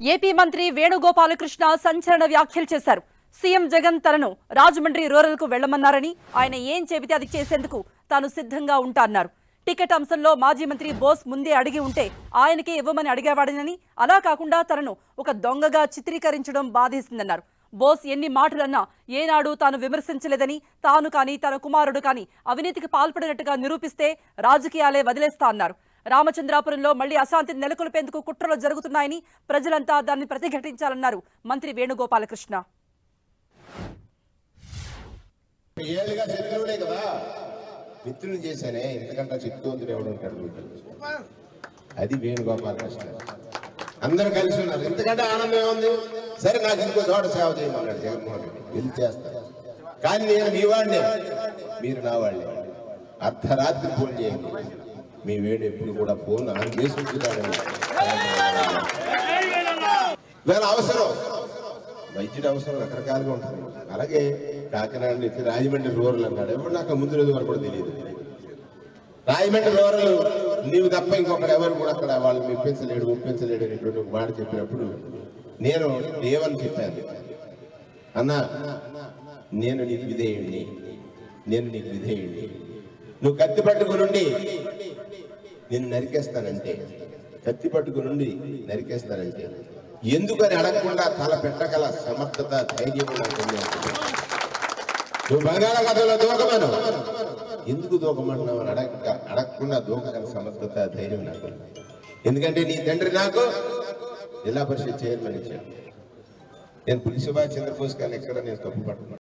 AP మంత్రి వేణుగోపాలకృష్ణ సంచలన వ్యాఖ్యలు చేశారు. సీఎం జగన్ తనను రాజమండ్రి రూరల్కు వెళ్ళమన్నారని ఆయన ఏం చెబితే అది చేసేందుకు తాను సిద్ధంగా ఉంటా అన్నారు టికెట్ అంశంలో మాజీ మంత్రి బోస్ ముందే అడిగి ఉంటే ఆయనకే ఇవ్వమని అడిగేవాడినని అలా కాకుండా తనను ఒక దొంగగా చిత్రీకరించడం బాధేసిందన్నారు. బోస్ ఎన్ని మాటలన్నా ఏనాడు తాను విమర్శించలేదని తాను కానీ తన కుమారుడు కానీ అవినీతికి పాల్పడినట్టుగా నిరూపిస్తే రాజకీయాలే వదిలేస్తా అన్నారు. రామచంద్రాపురంలో మళ్ళీ అశాంతిని నెలకొల్పేందుకు కుట్రలు జరుగుతున్నాయని ప్రజలంతా దాన్ని ప్రతిఘటించాలన్నారు మంత్రి వేణుగోపాలకృష్ణ. ఏళ్ళుగా శత్రువులే కదా. మిత్రుని చేశానే. ఇంతకంటే శక్తివంతుడు ఎవడు ఉంటాడు అది వేణుగోపాలకృష్ణ. అందరూ కలిసి ఉన్నారు. ఎందుకంటే ఆనందం ఏముంది? సరే నాకు ఇంకో చోట సేవ చేయమన్నాడు జగన్మోహన్ రెడ్డి. వెళ్ళి చేస్తాను కానీ నేను మీ వాడినే. మీరు నా వాళ్ళే అర్ధరాత్రి ఫోన్ చేయండి మీ వేడు ఎప్పుడు కూడా ఫోన్ ఆన్ చేసి ఉంచుతాడని. అవసరం. వైద్యుడు అవసరం రకరకాలుగా ఉంటుంది. అలాగే కాకినాడ నుంచి రాజమండ్రి రూరల్ అన్నాడు. ఎవరు నాకు ముందు రోజు వరకు కూడా తెలియదు. రాజమండ్రి రూరల్ నీవు తప్ప ఇంకొకరు ఎవరు కూడా అక్కడ వాళ్ళు మెప్పించలేడు ఒప్పించలేడు అనేటువంటి ఒక మాట చెప్పినప్పుడు నేను దేవని చెప్పాను. అన్న నేను నీకు విధేయుణ్ణి. నేను నీకు విధేయుణ్ణి. నువ్వు కత్తి పట్టుకుని నేను నరికేస్తానంటే కత్తి పట్టుకునుండి నరికేస్తానంటే ఎందుకని అడగకుండా తల పెట్టగల సమర్థత ధైర్యం నువ్వు బంగాళాఖాతంలో దూకమను. ఎందుకు దూకమంటున్నావు అని అడగ అడగకుండా దూకగల సమర్థత ధైర్యం నాకు ఎందుకంటే నీ తండ్రి నాకు జిల్లా పరిషత్ చైర్మన్ ఇచ్చాడు. నేను పులి సుభాష్ చంద్రబోస్ గారిని ఎక్కడ నేను తప్పు పట్టుకున్నాను